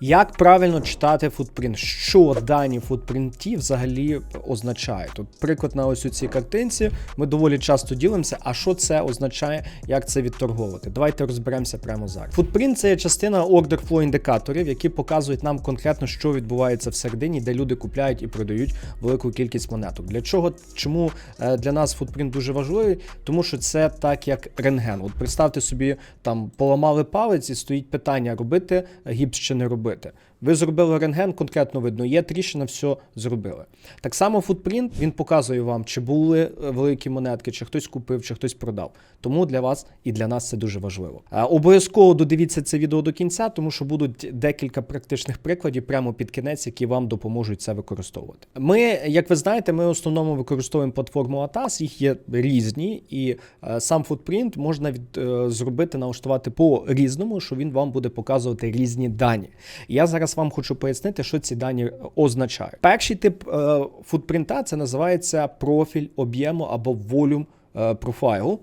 Як правильно читати футпринт? Що дані футпринті взагалі означають? Тут приклад на ось у цій картинці. Ми доволі часто ділимося. А що це означає, як це відторговувати? Давайте розберемося прямо зараз. Футпринт це частина order flow індикаторів, які показують нам конкретно, що відбувається всередині, де люди купляють і продають велику кількість монеток. Для чого? Чому е, для нас футпринт дуже важливий? Тому що це так, як рентген. От представте собі, там поламали палець і стоїть питання: робити гіпс чи не робити. зробити. Ви зробили рентген, конкретно видно, є тріщина, все зробили. Так само футпринт він показує вам, чи були е, великі монетки, чи хтось купив, чи хтось продав. Тому для вас і для нас це дуже важливо. Обов'язково додивіться це відео до кінця, тому що будуть декілька практичних прикладів прямо під кінець, які вам допоможуть це використовувати. Ми, як ви знаєте, ми в основному використовуємо платформу ATAS, їх є різні, і е, сам футпринт можна від, е, зробити, налаштувати по різному, що він вам буде показувати різні дані. Я зараз вам хочу пояснити, що ці дані означають. Перший тип е, футпринта це називається профіль об'єму або волюм е, профайлу.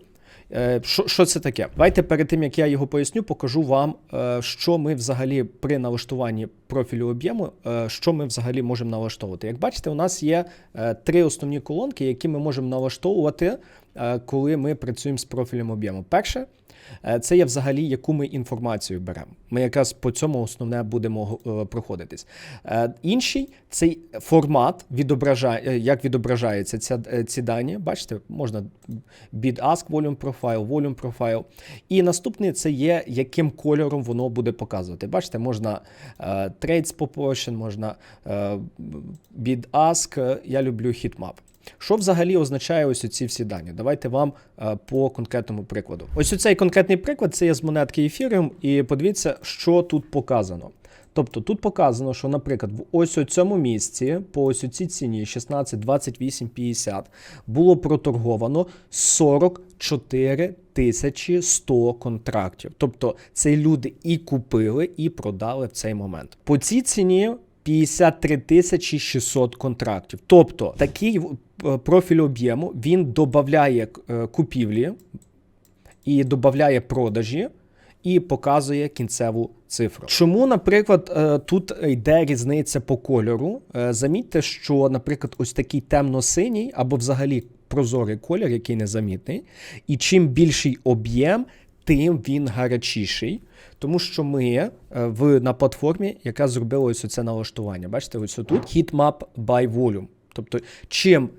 Е, Що, що це таке? Давайте перед тим як я його поясню, покажу вам, е, що ми взагалі при налаштуванні профілю об'єму, е, що ми взагалі можемо налаштовувати. Як бачите, у нас є три основні колонки, які ми можемо налаштовувати, коли ми працюємо з профілем об'єму. Перше. Е, Це є взагалі, яку ми інформацію беремо. Ми якраз по цьому основне будемо е, проходитись. Е, Інший цей формат відображає, е, як відображаються ця, е, ці дані. Бачите, можна bid ask volume profile, volume profile. І наступний це є, яким кольором воно буде показувати. Bачите, можна е, trades proportion, можна е, bid ask. е, Я люблю heatmap. Що взагалі означає ось ці всі дані? Давайте вам е, по конкретному прикладу. Ось цей конкретний приклад це є з монетки Ethereum, і подивіться, що тут показано. Тобто тут показано, що, наприклад, в ось у цьому місці, по ось у цій ціні 16, 28, 50, було проторговано 44 тисячі 100 контрактів. Тобто це люди і купили, і продали в цей момент. По цій ціні 53 тисячі 600 контрактів. Тобто такий е, профіль об'єму він додає е, купівлі і додає продажі. І показує кінцеву цифру. Чому, наприклад, е, тут йде різниця по кольору? Замітьте, що, наприклад, ось такий темно-синій або взагалі прозорий колір, який незамітний, і чим більший об'єм, тим він гарячіший. Тому що ми е, в, на платформі, яка зробила ось це налаштування. Бачите, ось тут heatmap by volume. Тобто, чим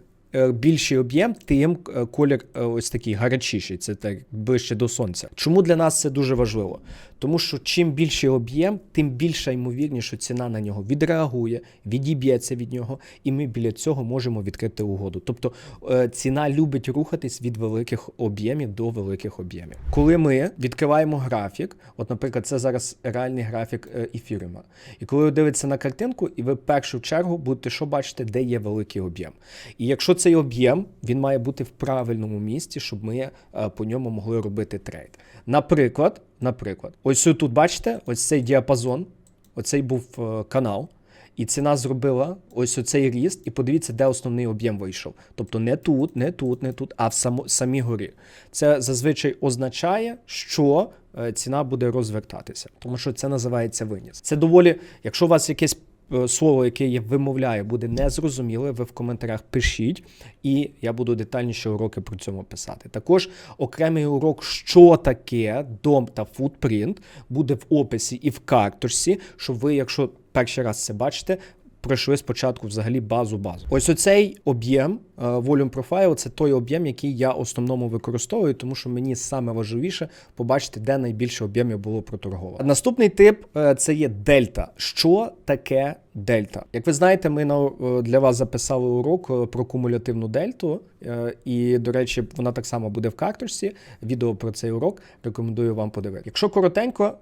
більший об'єм, тим е, колір е, ось такий гарячіший, це так ближче до сонця. Чому для нас це дуже важливо? Тому що чим більший об'єм, тим більша ймовірність, що ціна на нього відреагує, відіб'ється від нього, і ми біля цього можемо відкрити угоду. Тобто е, ціна любить рухатись від великих об'ємів до великих об'ємів. Коли ми відкриваємо графік, от, наприклад, це зараз реальний графік е, ефіріума. І коли ви дивитеся на картинку, і ви в першу чергу будете що бачите, де є великий об'єм. І якщо цей об'єм, він має бути в правильному місці, щоб ми е, по ньому могли робити трейд. Наприклад, наприклад, ось тут бачите, ось цей діапазон, оцей був е, канал. І ціна зробила ось оцей ріст, і подивіться, де основний об'єм вийшов. Тобто не тут, не тут, не тут, а в само, самій горі. Це зазвичай означає, що е, ціна буде розвертатися, тому що це називається виніс. Це доволі, якщо у вас якесь слово, яке я вимовляю, буде незрозуміле, ви в коментарях пишіть, і я буду детальніше уроки про цьому писати. Також окремий урок, що таке дом та футпринт, буде в описі і в карточці, щоб ви, якщо перший раз це бачите, пройшли спочатку взагалі базу-базу. Ось оцей об'єм е, Volume Profile – це той об'єм, який я основному використовую, тому що мені саме важливіше побачити, де найбільше об'ємів було проторговано. Наступний тип е, це є дельта. Що таке дельта? Як ви знаєте, ми на, е, для вас записали урок е, про кумулятивну дельту, е, і, до речі, вона так само буде в карточці. Відео про цей урок рекомендую вам подивитися. Якщо коротенько,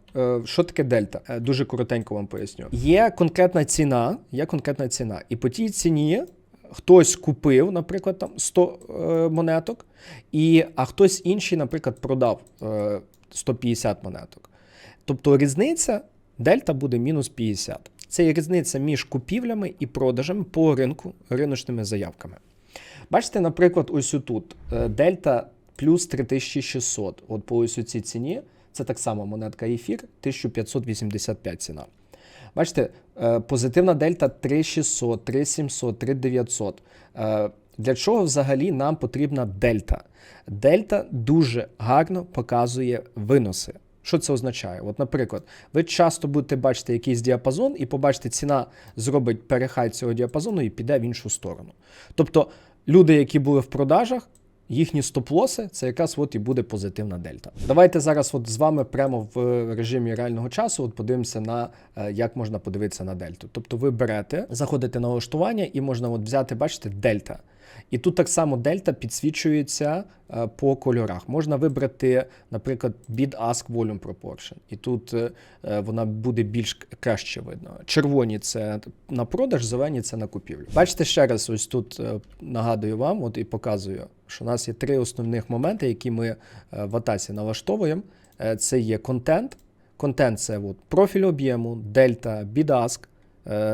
що таке дельта? Дуже коротенько вам поясню. Є конкретна ціна, є конкретна ціна, і по тій ціні. Хтось купив, наприклад, там 100 е, монеток, і, а хтось інший, наприклад, продав е, 150 монеток. Тобто різниця дельта буде мінус 50. Це є різниця між купівлями і продажами по ринку риночними заявками. Бачите, наприклад, ось тут е, дельта плюс 3600. От по ось цій ціні це так само монетка ефір 1585 ціна. Бачите, е, позитивна дельта 3600, 3700, 3900. Е, Для чого взагалі нам потрібна дельта? Дельта дуже гарно показує виноси. Що це означає? От, наприклад, ви часто будете бачити якийсь діапазон, і побачите, ціна зробить перехай цього діапазону і піде в іншу сторону. Тобто люди, які були в продажах, їхні стоп-лоси це якраз от і буде позитивна дельта. Давайте зараз от з вами прямо в режимі реального часу от подивимося на е, як можна подивитися на дельту. Тобто ви берете, заходите на налаштування і можна от взяти, бачите, дельта. І тут так само дельта підсвічується е, по кольорах. Можна вибрати, наприклад, bid-ask volume proportion. І тут е, е, вона буде більш краще видно. Червоні це на продаж, зелені це на купівлю. Бачите, ще раз, ось тут нагадую вам, от і показую, що у нас є три основних моменти, які ми в атасі налаштовуємо. Це є контент. Контент це от профіль об'єму, дельта, bid-ask. Е,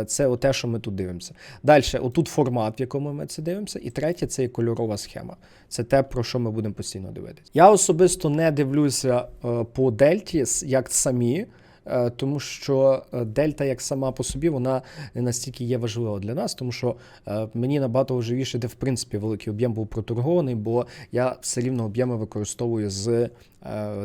Це те, що ми тут дивимося. Далі, отут формат, в якому ми це дивимося. І третє це є кольорова схема. Це те, про що ми будемо постійно дивитися. Я особисто не дивлюся е, по дельті як самі. Е, Тому що е, дельта, як сама по собі, вона не настільки є важлива для нас, тому що е, мені набагато важливіше, де в принципі великий об'єм був проторгований, бо я все рівно об'єми використовую з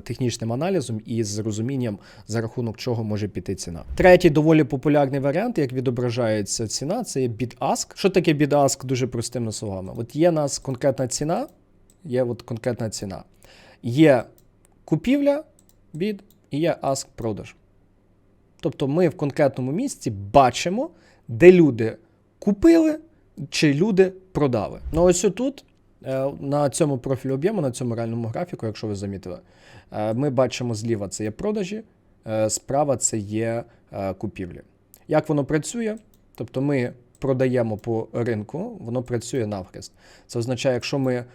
технічним аналізом і з розумінням, за рахунок чого може піти ціна. Третій доволі популярний варіант, як відображається ціна, це є bid-ask. Що таке bid-ask? Дуже простими словами. От є нас конкретна ціна, є от конкретна ціна. Є купівля bid і є ask продаж. Тобто ми в конкретному місці бачимо, де люди купили чи люди продали. Ну ось тут, е, на цьому профілі об'єму, на цьому реальному графіку, якщо ви замітили, е, ми бачимо зліва це є продажі, е, справа це є купівлі. Як воно працює? Тобто ми продаємо по ринку, воно працює навхрест. Це означає, якщо ми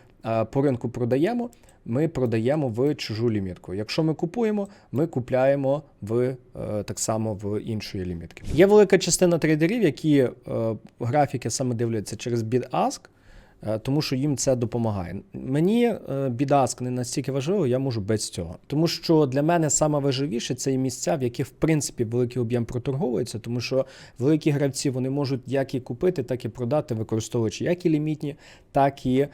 по ринку продаємо, ми продаємо в чужу лімітку. Якщо ми купуємо, ми купляємо в е, так само в іншої лімітки. Є велика частина трейдерів, які е, графіки саме дивляться через bid-ask, тому що їм це допомагає. Мені е, bid-ask не настільки важливо, я можу без цього. Тому що для мене саме важливіше це і місця, в яких в принципі великий об'єм проторговується, тому що великі гравці вони можуть як і купити, так і продати, використовуючи як і лімітні, так і е,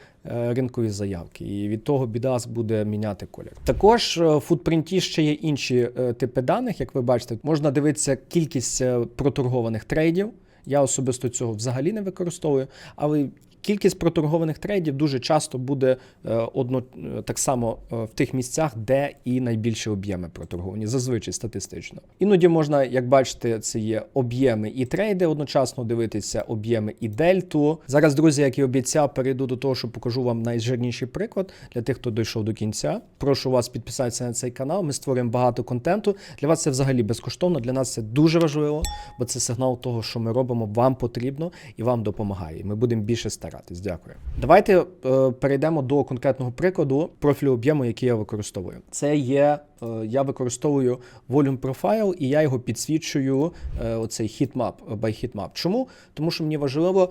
ринкові заявки. І від того бідас буде міняти колір. Також е, в футпринті ще є інші е, типи даних. Як ви бачите, можна дивитися кількість е, проторгованих трейдів. Я особисто цього взагалі не використовую, але кількість проторгованих трейдів дуже часто буде е, одно е, так само е, в тих місцях, де і найбільші об'єми проторговані, зазвичай статистично. Іноді можна, як бачите, це є об'єми і трейди, одночасно дивитися об'єми і дельту. Зараз, друзі, як і обіцяв, перейду до того, що покажу вам найжирніший приклад для тих, хто дійшов до кінця. Прошу вас підписатися на цей канал. Ми створюємо багато контенту. Для вас це взагалі безкоштовно. Для нас це дуже важливо, бо це сигнал того, що ми робимо, вам потрібно і вам допомагає. Ми будемо більше старатись. Дякую. Давайте е, перейдемо до конкретного прикладу профілю об'єму, який я використовую. Це є. е, Я використовую Volume Profile і я його підсвічую е, оцей heatmap, е, by heatmap. Чому? Тому що мені важливо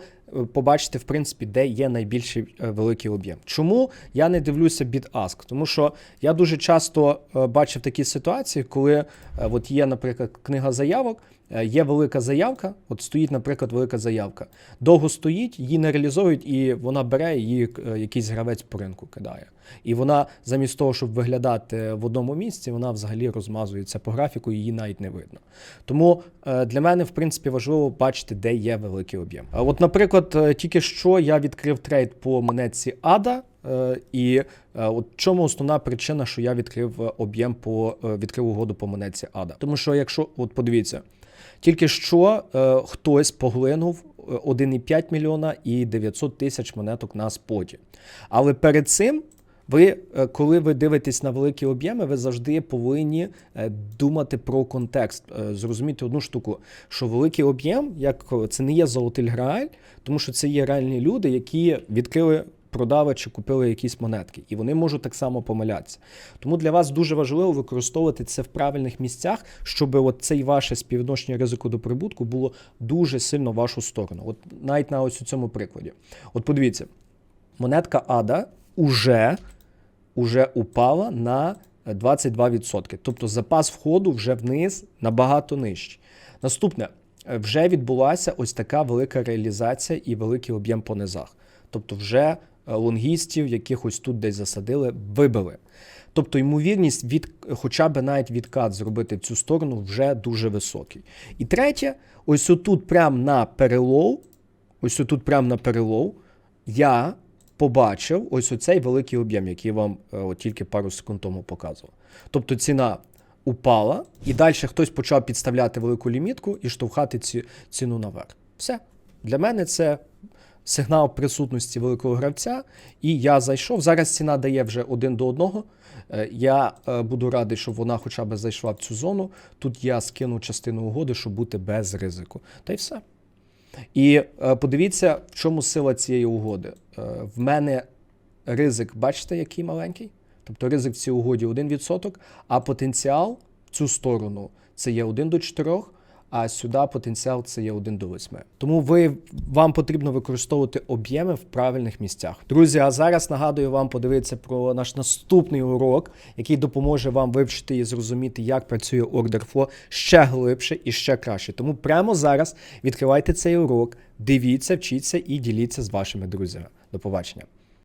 побачити, в принципі, де є найбільший е, великий об'єм. Чому я не дивлюся bid-ask? Тому що я дуже часто е, бачив такі ситуації, коли е, от є, наприклад, книга заявок. Є велика заявка, от стоїть, наприклад, велика заявка. Довго стоїть, її не реалізують, і вона бере її якийсь гравець по ринку кидає. І вона, замість того, щоб виглядати в одному місці, вона взагалі розмазується по графіку, її навіть не видно. Тому для мене, в принципі, важливо бачити, де є великий об'єм. От, наприклад, е, тільки що я відкрив трейд по монетці ADA, е, і е, от чому основна причина, що я відкрив об'єм по відкрив угоду по монетці Ада. Тому що, якщо от подивіться. Тільки що хтось поглинув е, 1,5 мільйона і 900 тисяч монеток на споті. Але перед цим ви, е, коли ви дивитесь на великі об'єми, ви завжди повинні е, думати про контекст, е, зрозуміти одну штуку, що великий об'єм, як це не є золотий грааль, тому що це є реальні люди, які відкрили. Продали чи купили якісь монетки, і вони можуть так само помилятися. Тому для вас дуже важливо використовувати це в правильних місцях, щоб от цей ваше співвідношення ризику до прибутку було дуже сильно в вашу сторону. От навіть на ось у цьому прикладі. От подивіться, монетка ADA уже, уже упала на 22%. Тобто запас входу вже вниз набагато нижчий. Наступне, вже відбулася ось така велика реалізація і великий об'єм по низах. Тобто, вже е, лонгістів, якихось тут десь засадили, вибили. Тобто ймовірність від хоча б навіть відкат зробити в цю сторону вже дуже високий. І третє, ось отут, прямо на перелов, ось отут, прямо на перелов, я побачив ось оцей великий об'єм, який вам е, от тільки пару секунд тому показував. Тобто ціна упала, і далі хтось почав підставляти велику лімітку і штовхати ці, ціну наверх. Все. Для мене це сигнал присутності великого гравця, і я зайшов. Зараз ціна дає вже один до одного. Е, Я е, буду радий, щоб вона хоча б зайшла в цю зону. Тут я скину частину угоди, щоб бути без ризику. Та й все. І подивіться, в чому сила цієї угоди. Е, в мене ризик, бачите, який маленький? Тобто ризик в цій угоді 1%, а потенціал в цю сторону це є 1 до 4, а сюди потенціал це є 1 до 8. Тому ви, вам потрібно використовувати об'єми в правильних місцях. Друзі, а зараз нагадую вам подивитися про наш наступний урок, який допоможе вам вивчити і зрозуміти, як працює Order Flow ще глибше і ще краще. Тому прямо зараз відкривайте цей урок, дивіться, вчіться і діліться з вашими друзями. До побачення.